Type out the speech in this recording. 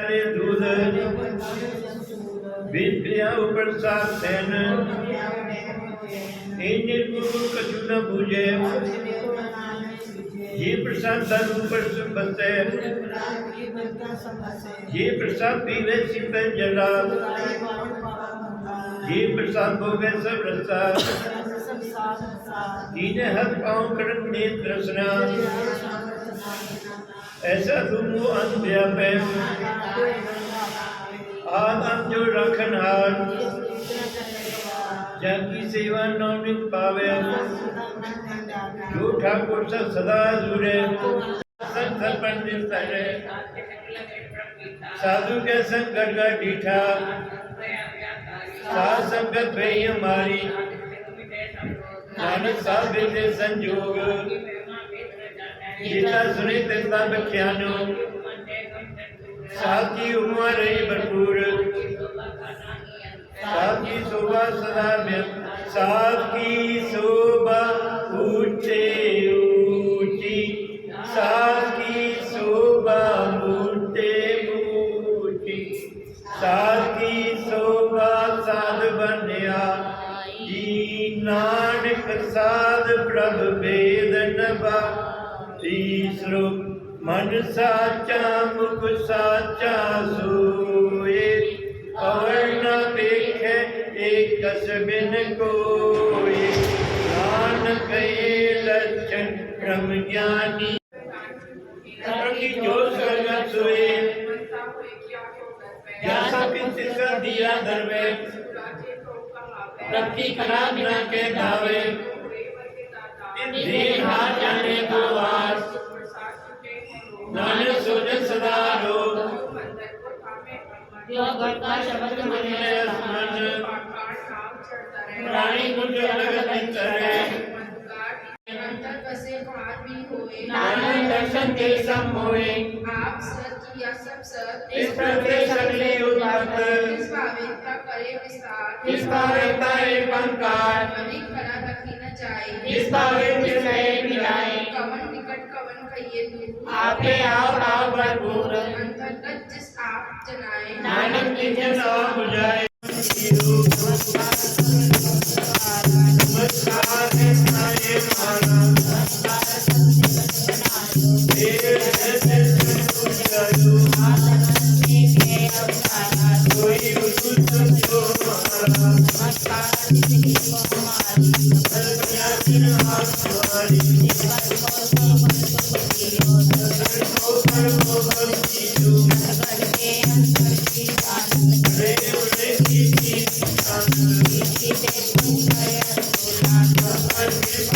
کرے دودھ بین پیا اوپر ساتھ تین انجل کو کچھ نہ بھوجے یہ پرساد دن اوپر سے بنتے یہ پرساد پینے سی پین جلا یہ پرساد بھوگے سب رسا دینے ہر پاؤں کرن نیت رسنا ایسا گمو ان دیا پیم آن ان جو رکھن ہار جاکی سیوا نومن پاوے جو ٹھاکر سا صدا زورے سن سن پنڈل ترے سادھو کے سنگ گڑ ڈیٹھا سا سنگت بھئی ہماری نانک صاحب بیٹے سنجوگ جیتا سنے تیتا بخشانو سال کی عمر رہی بھرپور۔ سال کی صوبہ صدا میں۔ سال کی صوبہ اونچے اونچی۔ سال کی صوبہ اونچے اونچی۔ سال کی صوبہ ساد بنیا۔ جی نانک ساد پرب بید نبا۔ تیس من ساچا مکھ ساچا سوئے اور نہ دیکھے ایک کس بن کوئی دان کئے لچن کرم جانی کی جو سرگا سوئے جیسا پنچ کر دیا دروے رب نہ کے دھاوے آپ جس آپ جنائے۔ جانا مارے مارا کے نمانیہ